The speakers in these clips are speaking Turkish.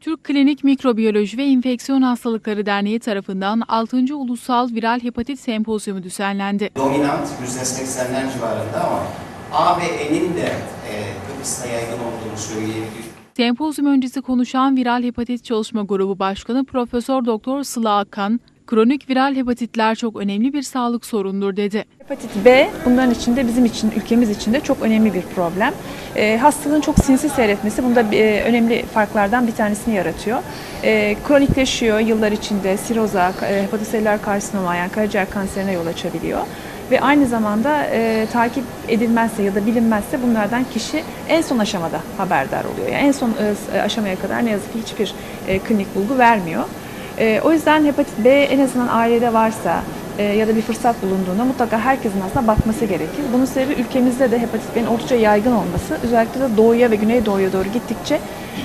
Türk Klinik Mikrobiyoloji ve İnfeksiyon Hastalıkları Derneği tarafından 6. Ulusal Viral Hepatit Sempozyumu düzenlendi. dominant %80'ler civarında ama A ve E'nin de e, Kıbrıs'ta yaygın olduğunu söyleyebilirim. Sempozyum öncesi konuşan Viral Hepatit Çalışma Grubu Başkanı Profesör Doktor Sıla Akan, kronik viral hepatitler çok önemli bir sağlık sorundur dedi. Hepatit B bunların içinde bizim için, ülkemiz için de çok önemli bir problem. E, hastalığın çok sinsi seyretmesi bunda e, önemli farklardan bir tanesini yaratıyor. E, kronikleşiyor yıllar içinde siroza, e, hepatoseller karsinoma yani karaciğer kanserine yol açabiliyor. Ve aynı zamanda e, takip edilmezse ya da bilinmezse bunlardan kişi en son aşamada haberdar oluyor. Yani en son e, aşamaya kadar ne yazık ki hiçbir e, klinik bulgu vermiyor. E, o yüzden hepatit B en azından ailede varsa ya da bir fırsat bulunduğunda mutlaka herkesin aslında bakması gerekir. Bunun sebebi ülkemizde de hepatit B'nin oldukça yaygın olması. Özellikle de doğuya ve güneydoğuya doğru gittikçe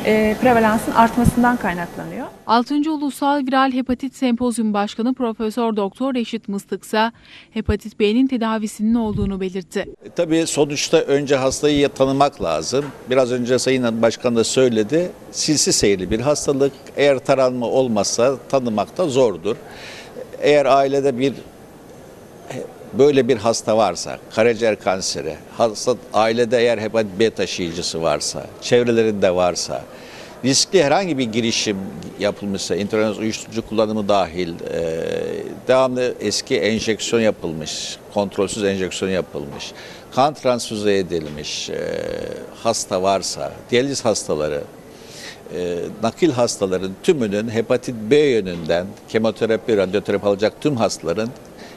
e, prevalansın artmasından kaynaklanıyor. 6. Ulusal Viral Hepatit Sempozyum Başkanı Profesör Doktor Reşit Mıstık ise hepatit B'nin tedavisinin olduğunu belirtti. E, Tabii sonuçta önce hastayı tanımak lazım. Biraz önce Sayın Başkan da söyledi. Silsi seyirli bir hastalık. Eğer taranma olmazsa tanımak da zordur. Eğer ailede bir böyle bir hasta varsa, karaciğer kanseri, hasta ailede eğer hepatit B taşıyıcısı varsa, çevrelerinde varsa, riskli herhangi bir girişim yapılmışsa, intravenöz uyuşturucu kullanımı dahil, e, devamlı eski enjeksiyon yapılmış, kontrolsüz enjeksiyon yapılmış, kan transfüze edilmiş e, hasta varsa, diyaliz hastaları, e, nakil hastaların tümünün hepatit B yönünden kemoterapi, radyoterapi alacak tüm hastaların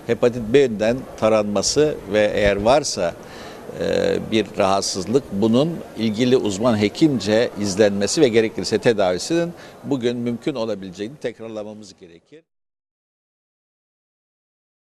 hepatit B yönünden taranması ve eğer varsa e, bir rahatsızlık bunun ilgili uzman hekimce izlenmesi ve gerekirse tedavisinin bugün mümkün olabileceğini tekrarlamamız gerekir.